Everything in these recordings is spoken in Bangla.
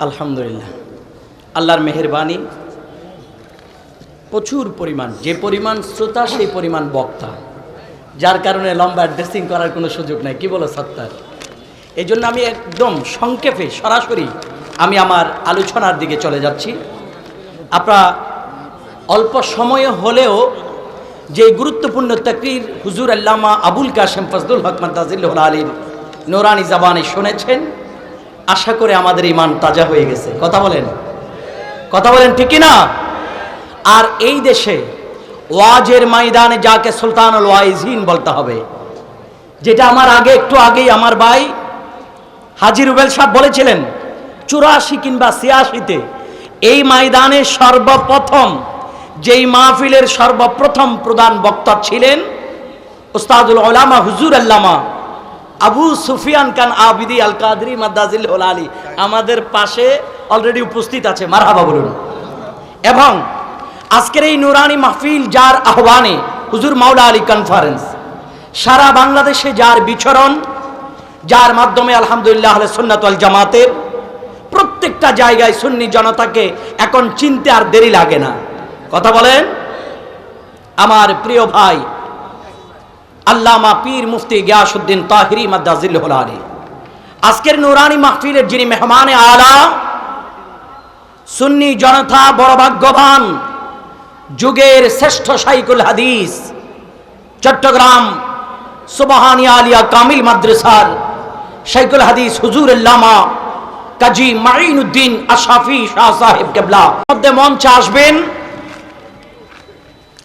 আলহামদুলিল্লাহ। আল্লাহর মেহেরবানি প্রচুর পরিমাণ। যে পরিমাণ শ্রোতা, সেই পরিমাণ বক্তা। যার কারণে লম্বা ড্রেসিং করার কোনো সুযোগ নাই। কি বলো সত্তার? এই জন্য আমি একদম সংক্ষেপে, সরাসরি আমি আমার আলোচনার দিকে চলে যাচ্ছি। আপনারা অল্প সময়ে হলেও যে গুরুত্বপূর্ণ তাকরির হুজুর আল্লামা আবুল কাশেম ফজলুল হক মাদাজিল্লাহ আলীর নোরানি জাবানে শুনেছেন আশা করে আমাদের ইমান তাজা হয়ে গেছে। কথা বলেন। কথা বলেন ঠিক কি না আর এই দেশে ওয়াজের ময়দানে যাকে সুলতানুল ওয়াইজিন বলতে হবে, যেটা আমার আগে, একটু আগেই আমার ভাই হাজি রুবেল সাহেব বলেছিলেন, চুরাশি কিংবা ছিয়াশিতে এই ময়দানে সর্বপ্রথম, যেই মাহফিলের সর্বপ্রথম প্রধান বক্তা ছিলেন উস্তাদুল ওলামা হুজুর আল্লামা আবু সুফিয়ান খান আবিদি আল কাদরি মাদ্দাজিল আলী আমাদের পাশে অলরেডি উপস্থিত আছে, মারহাবা বলুন। এবং আজকের এই নুরানি মাহফিল যার আহ্বানে হুজুর মাওলা আলী কনফারেন্স সারা বাংলাদেশে যার বিচরণ, যার মাধ্যমে আলহামদুলিল্লাহ আহলে সুন্নাত জামাতের প্রত্যেকটা জায়গায় সুন্নি জনতাকে এখন চিনতে আর দেরি লাগে না। কথা বলেন? আমার প্রিয় ভাই আল্লামা পীর মুফতি গিয়াসুদ্দিন তাহিরি মাদ্দাজিল আলী। আজকের নুরানি মাহফিলের যিনি মেহমানে আলা, সুন্নি জনতা বড় ভাগ্যবান, যুগের শ্রেষ্ঠ সাইকুল হাদিস, চট্টগ্রাম সুবাহানিয়া আলিয়া কামিল মাদ্রাসার সাইকুল হাদিস হুজুর আল্লামা কাজী মাইনুদ্দিন আশাফি শাহ সাহেব কেবলা। মধ্যে মঞ্চে আসবেন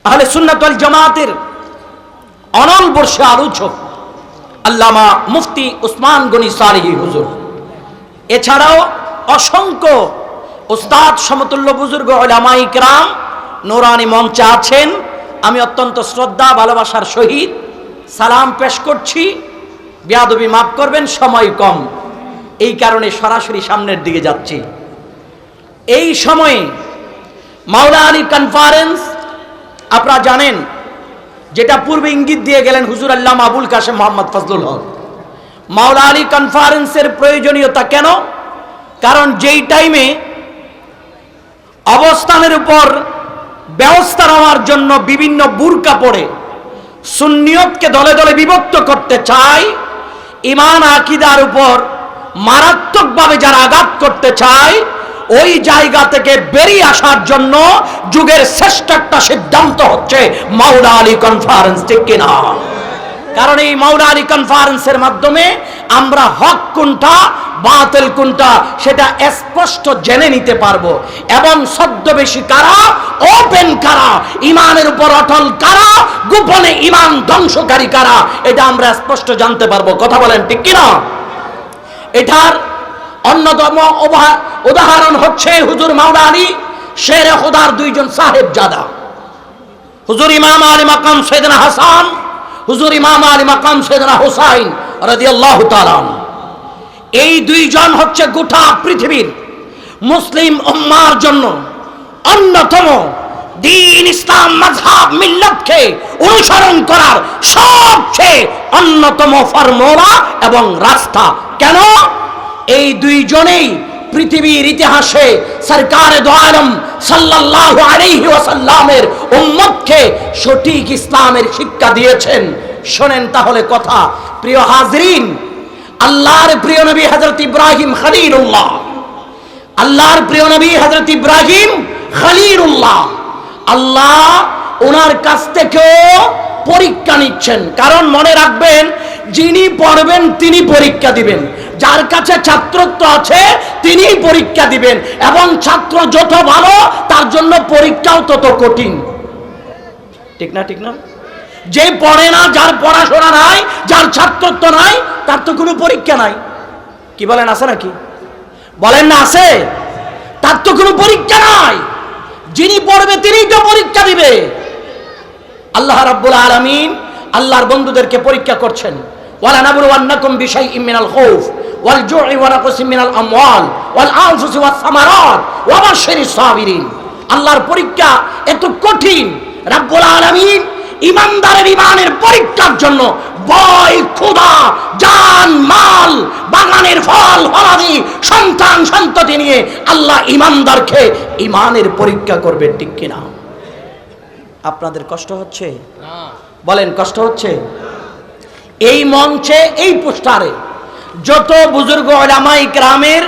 আহলে সুন্নাতুল জামাতের অনল বর্ষে আলোচক আল্লামা মুফতি উসমান গনি সালিহি হুজুর। এছাড়াও অসংখ্য উস্তাদ সমতুল্য বুজুর্গ ওলামা ইকরাম নোরানি মঞ্চে আছেন। আমি অত্যন্ত শ্রদ্ধা, ভালোবাসার সহিত সালাম পেশ করছি। বেয়াদবি মাফ করবেন, সময় কম। এই কারণে সরাসরি সামনের দিকে যাচ্ছি। এই সময়ে মাওলা আলী কনফারেন্স আপনারা জানেন যেটা পূর্বে ইঙ্গিত দিয়ে গেলেন হুজুর আল্লাহ আবুল কাশেম মোহাম্মদ ফজলুল হক। মাওলা আলী কনফারেন্সের প্রয়োজনীয়তা কেন? কারণ যেই টাইমে অবস্থানের উপর ব্যবস্থা নেওয়ার জন্য বিভিন্ন বুরকা পড়ে, সুন্নিয়তকে দলে দলে বিভক্ত করতে চায়, ইমান, আকিদার উপর মারাত্মকভাবে যারা আঘাত করতে চায় ওই জায়গা থেকে বেরিয়ে আসার জন্য যুগের শ্রেষ্ঠ একটা সিদ্ধান্ত হচ্ছে মাওলা আলী কনফারেন্স ঠিক কিনা? কারণ এই মাওলা আলী কনফারেন্সের মাধ্যমে আমরা হক কোনটা, বাতিল কোনটা, সেটা স্পষ্ট জেনে নিতে পারব। এবং ছদ্মবেশী কারা? ওপেন কারা? ইমানের উপর অটল কারা? গোপনে ইমান ধ্বংসকারী কারা? এটা আমরা স্পষ্ট জানতে পারব। কথা বলেন, ঠিক কিনা? এটার অন্যতম উদাহরণ হচ্ছে হুজুর মাওলা আলী শের খুদার দুইজন সাহেব জাদা হুজুর ইমাম আলী মাকাম সৈদনা হাসান, হুজুর ইমাম আলী মাকাম সৈদনা হুসাইন রাদিয়াল্লাহু তাআলা এই দুইজন হচ্ছে গোটা পৃথিবীর মুসলিম উম্মার জন্য অন্যতম দিন ইসলাম মাযহাব মিল্লাতকে অনুসরণ করার সবচেয়ে অন্যতম ফর্মুলা এবং রাস্তা। কেন? এই দুইজনেই পৃথিবীর ইতিহাসে সরকার দোয়ালম সাল্লাল্লাহু আলাইহি ওয়াসাল্লামের উম্মতকে সঠিক ইসলামের শিক্ষা দিয়েছেন। শোনেন তাহলে কথা। প্রিয় হাজরিন, আল্লাহর প্রিয় নবী হযরত ইব্রাহিম খলিলুল্লাহ, আল্লাহর প্রিয় নবী হযরত ইব্রাহিম খলিলুল্লাহ, আল্লাহ ওনার কাছ থেকেও পরীক্ষা নিচ্ছেন। কারণ মনে রাখবেন, যিনি পড়বেন তিনি পরীক্ষা দিবেন। যার কাছে ছাত্রত্ব আছে, তিনিই পরীক্ষা দিবেন। এবং ছাত্র যত ভালো, তার জন্য পরীক্ষাও তত কঠিন। ঠিক না ঠিক না? যে পড়ে না, যার পড়াশোনা নাই, যার ছাত্রত্ব নাই, তার তো কোনো পরীক্ষা নাই। কি বলেন, আছে নাকি? বলেন না, আছে? তার তো কোনো পরীক্ষা নাই। যিনি পড়বে, তিনিই তো পরীক্ষা দিবে। আল্লাহ রাব্বুল আলামিন আল্লাহর বন্ধুদেরকে পরীক্ষা করছেন। ওয়ালা নাবলুওয়ান্নাকুম বিশাইইম মিনাল খাউফ আল্লাহর পরীক্ষা এত কঠিন। রাব্বুল আলামিন ইমানদারের ইমানের পরীক্ষার জন্য বয় ক্ষুধা জান মাল বাগানের ফল ফলাদি সন্তান সন্ততি নিয়ে আল্লাহ ইমানদারকে ইমানের পরীক্ষা করবে ঠিক কিনা? আপনাদের কষ্ট হচ্ছে? বলেন কষ্ট হচ্ছে? এই মঞ্চে এই পোস্টারে যত বুজুর্গ ওলামাই গ্রামের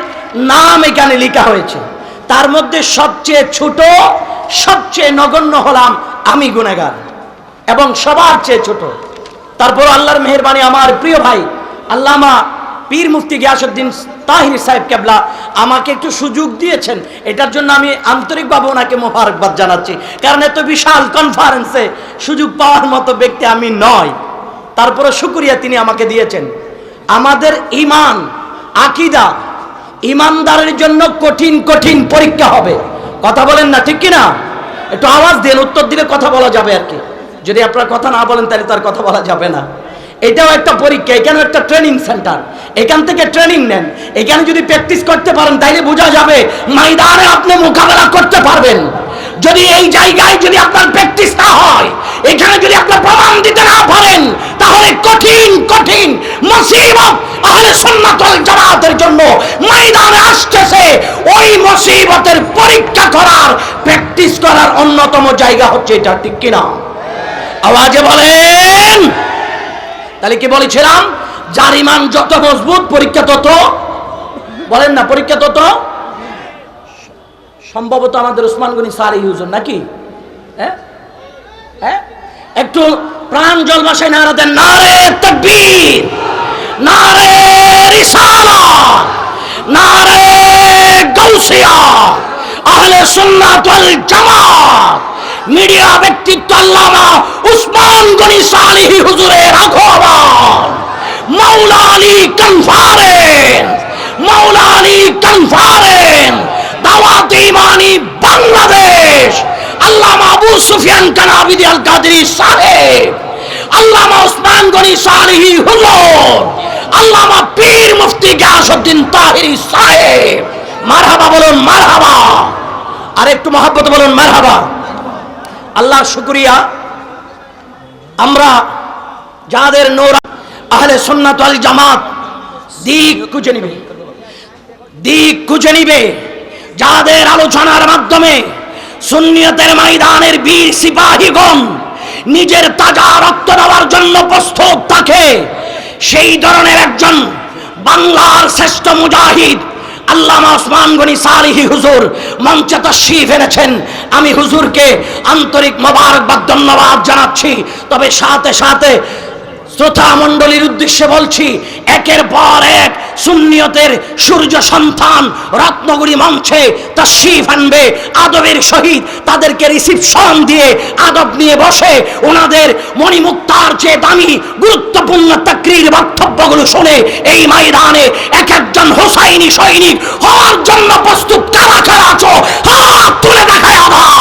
নাম এখানে লেখা হয়েছে, তার মধ্যে সবচেয়ে ছোট, সবচেয়ে নগণ্য হলাম আমি গুনেগার এবং সবার চেয়ে ছোট। তারপর আল্লাহর মেহরবানি আমার প্রিয় ভাই, আল্লামা পীর মুফতি গিয়াসুদ্দিন তাহির সাহেব কেবলা আমাকে একটু সুযোগ দিয়েছেন। এটার জন্য আমি আন্তরিকভাবে ওনাকে মোবারকবাদ জানাচ্ছি। কারণ এত বিশাল কনফারেন্সে সুযোগ পাওয়ার মতো ব্যক্তি আমি নয়। তারপরে শুক্রিয়া তিনি আমাকে দিয়েছেন। আমাদের ইমান, আকিদা ইমানদারের জন্য কঠিন কঠিন পরীক্ষা হবে। কথা বলেন না, ঠিক কিনা? একটু আওয়াজ দেন, উত্তর দিলে কথা বলা যাবে আর কি। যদি আপনার কথা না বলেন, তাহলে তার কথা বলা যাবে না। এটাও একটা পরীক্ষা, এখানেও একটা ট্রেনিং সেন্টার এখান থেকে ট্রেনিং নেন। এখানে যদি প্র্যাকটিস করতে পারেন তাইলে বোঝা যাবে ময়দানে আপনি মোকাবেলা করতে পারবেন। যদি এই জায়গায় যদি আপনার প্র্যাকটিস না হয় এখানে যদি আপনার প্রমাণ দিতে না পারেন, তাহলে কঠিন কঠিন মুসিবত আহলে সুন্নাতুল জামাতের জন্য ময়দানে আসতেছে। ওই মুসিবতের পরীক্ষা করার প্র্যাকটিস করার অন্যতম জায়গা হচ্ছে এটা, ঠিক কিনা? আওয়াজে বলেন। তাহলে কি বলেছিলাম? যার যত মজবুত, পরীক্ষা তত, বলেন না, পরীক্ষা তত সম্ভবত আমাদের উসমান গনি সারি হুজুর নাকি? হ্যাঁ? হ্যাঁ? একটু প্রাণ জল বাসায় নারা দেন। নারে তকবীর, নারে রিসালাত নারে গাউসিয়া। আহলে সুন্নাত ওয়াল জামাত, মিডিয়া ব্যক্তিত্ব আল্লামা উসমান গনি সালিহি হুজুরের মাওলা আলী কনফারেন্স আলী কনফারেন্স দাওয়াত ইমানি বাংলাদেশ আল্লামা আবু সুফিয়ান কানাবিদি আল সাহেব। আল্লামা ওসমান গনি সালিহি হুজুর। আল্লামা পীর মুফতি গাসউদ্দিন তাহিরি সাহেব। মারহাবা বলুন, মারহাবা। আর একটু মহাব্বত বলুন, মারহাবা। আল্লাহ শুকরিয়া। আমরা যাদের নোরা আহলে সুন্নাত ওয়াল জামাত, দিক খুঁজে নিবে। দিক খুঁজে নিবে। যাদের আলোচনার মাধ্যমে সুন্নিয়তের ময়দানের বীর সিপাহীগণ নিজের তাজা রক্ত দেওয়ার জন্য প্রস্তুত থাকে। সেই ধরনের একজন বাংলার শ্রেষ্ঠ মুজাহিদ আল্লামা ওসমান গনি সালিহি হুজুর মঞ্চে তশরিফ এনেছেন। আমি হুজুরকে আন্তরিক মোবারকবাদ, ধন্যবাদ জানাচ্ছি। তবে সাথে সাথে শ্রোতা মণ্ডলীর উদ্দেশ্যে বলছি, একের পর এক সুন্নিয়তের সূর্য সন্তান রত্নগুড়ি মঞ্চে তশরিফ আনবে, আদবের সহিত তাদেরকে রিসিপশন দিয়ে আদব নিয়ে বসে ওনাদের মণিমুক্তার চেয়ে দামি গুরুত্বপূর্ণ তাকরির বক্তব্যগুলো শুনে এই ময়দানে এক একজন হোসাইনি সৈনিক হওয়ার জন্য প্রস্তুত কারা কারা আছো? হাত তুলে দেখায় আবার।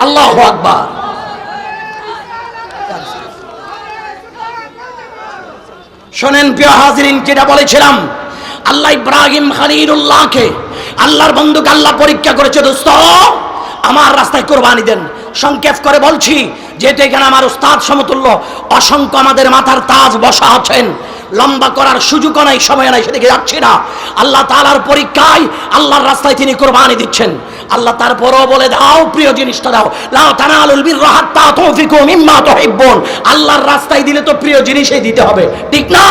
আল্লাহ আকবার। শোনেন প্রিয় হাজিরিন, যেটা বলেছিলাম, আল্লাহ ইব্রাহিম খালিলুল্লাহকে আল্লাহর বন্ধুকে আল্লাহ পরীক্ষা করেছে, দোস্ত, আমার রাস্তায় কোরবানি দেন। সংক্ষেপ করে বলছি, যেহেতু এখানে আমার উস্তাদ সমতুল্য, অসংখ্য আমাদের মাথার তাজ বসা আছেন। লম্বা করার সুযোগও নাই, সময় নাই, সেদিকে যাচ্ছি না। আল্লাহ তালার পরীক্ষায়, আল্লাহর রাস্তায় তিনি কোরবানি দিচ্ছেন। আল্লাহ তারপরও বলে দাও, প্রিয় জিনিসটা দাও। লাও আল্লাহর রাস্তায় দিলে তো প্রিয় জিনিসই দিতে হবে। ঠিক না?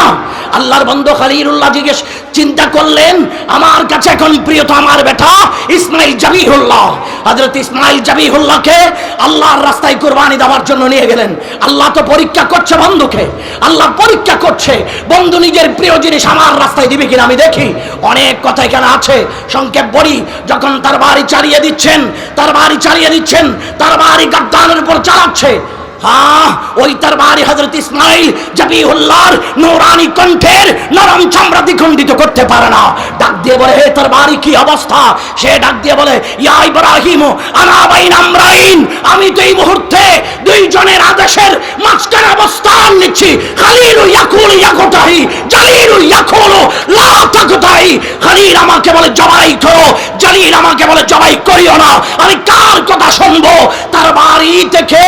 আল্লাহর বন্ধু খলিলুল্লাহ জিজ্ঞেস, চিন্তা করলেন? আমার কাছে এখন প্রিয় তো আমার বেটা ইসমাইল জাবিহুল্লাহ হযরত ইসমাইল জাবিহুল্লাহকে আল্লাহর রাস্তায় কুরবানি দেওয়ার জন্য নিয়ে গেলেন। আল্লাহ তো পরীক্ষা করছে বন্ধুকে। আল্লাহ পরীক্ষা করছে। বন্ধু নিজের প্রিয় জিনিস আমার রাস্তায় দিবে কিনা আমি দেখি। অনেক কথা এখানে আছে। সংক্ষেপ বলি, যখন তার বাড়ি চালিয়ে দিচ্ছেন, তার বাড়ি চালিয়ে দিচ্ছেন, তার বাড়ি গাদ্দানের উপর চালাচ্ছে। ইসমাইল জাবিউল্লাহর নৌরানি কণ্ঠের নরম চামড়া দ্বিখণ্ডিত করতে পারে না। দিয়ে বলে, হে তোর বাড়ি কি অবস্থা? সে ডাক দিয়ে বলে, ইয়া ইব্রাহিম আমরাইন। আমি তো এই মুহূর্তে দুইজনের আদেশের মাঝখানে অবস্থান নিচ্ছি। খালিল ইয়াকুল ইয়াকুতাহি, জালিল ইয়াকুল, লা তাকুতাহি। খালিল আমাকে বলে, জবাই করো। জালিল আমাকে বলে, জবাই করিও না। আমি কার কথা শুনব? তার বাড়ি থেকে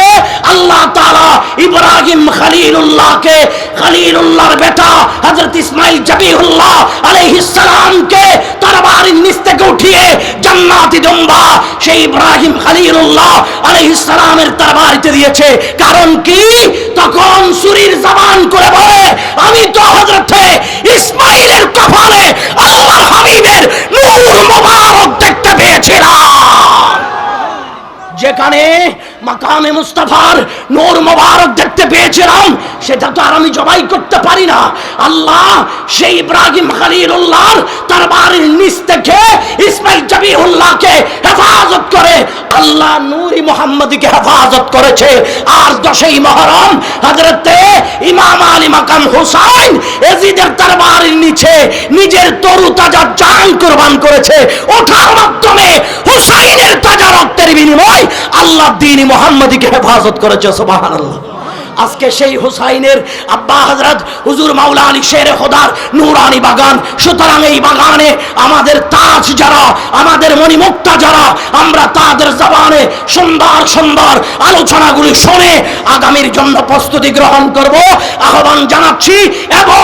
আল্লাহ তাআলা ইব্রাহিম খলিলুল্লাহকে খলিলুল্লাহর বেটা হযরত ইসমাইল জবিহুল্লাহ আলাইহিস সালামকে তার বাড়ির নিচ থেকে উঠিয়ে জান্নাতি দুম্বা সেই ইব্রাহিম খলিলুল্লাহ আলাইহিস সালামের তার বাড়িতে দিয়েছে। কারণ কি? তখন সুরির জবান করে বলে, আমি তো হযরতে ইসমাইলের কপালে আল্লাহর হাবিবের নূর মোবারক দেখতে পেয়েছিলাম। যেখানে মাকামে মুস্তাফার নূর মোবারক দেখতে পেয়েছিলাম সেটা তো আর আমি জবাই করতে পারি না। আল্লাহ সেই ইব্রাহিম খলিলুল্লাহর তার বাড়ির নিচ থেকে ইসমাইল জবিউল্লাহকে হেফাজত করে, আল্লাহ নূরি মোহাম্মদীকে হেফাজত করেছে। আর দশই মহরম হজরতে ইমাম আলী মাকাম হুসাইন এজিদের তার বাড়ির নিচে নিজের তরু তাজা জান কোরবান করেছে। ওঠার মাধ্যমে হুসাইনের তাজা রক্তের বিনিময় আল্লাহ দিন মোহাম্মদীকে হেফাজত করেছে, সুবহানাল্লাহ। আজকে সেই হুসাইনের আব্বা হজরত হুজুর মাওলা আলী শের খোদার নুরানি বাগান। সুতরাং এই বাগানে আমাদের তাজ যারা, আমাদের মণিমুক্তা যারা, আমরা তাদের জবানে সুন্দর সুন্দর আলোচনাগুলি শুনে আগামীর জন্য প্রস্তুতি গ্রহণ করব। আহ্বান জানাচ্ছি এবং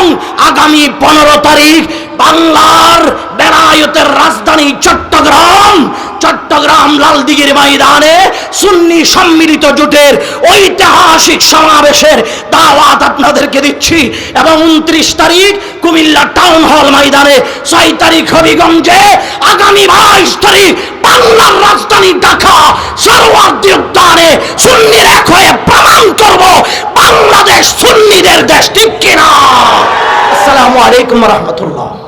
আগামী পনেরো তারিখ বাংলার বেলায়তের রাজধানী চট্টগ্রাম। চট্টগ্রাম লালদিঘির ময়দানে সুন্নি সম্মিলিত জোটের ঐতিহাসিক সমাবেশের দাওয়াত আপনাদেরকে দিচ্ছি এবং উনত্রিশ তারিখ কুমিল্লা টাউন হল ময়দানে ছয় তারিখ হবিগঞ্জে আগামী বাইশ তারিখ বাংলার রাজধানী ঢাকা। সরওয়ার্দী উদ্যানে সুন্নির এক হয়ে প্রমাণ করব বাংলাদেশ সুন্নিদের দেশ, ঠিক কিনা? আসসালামু আলাইকুম রহমতুল্লাহ।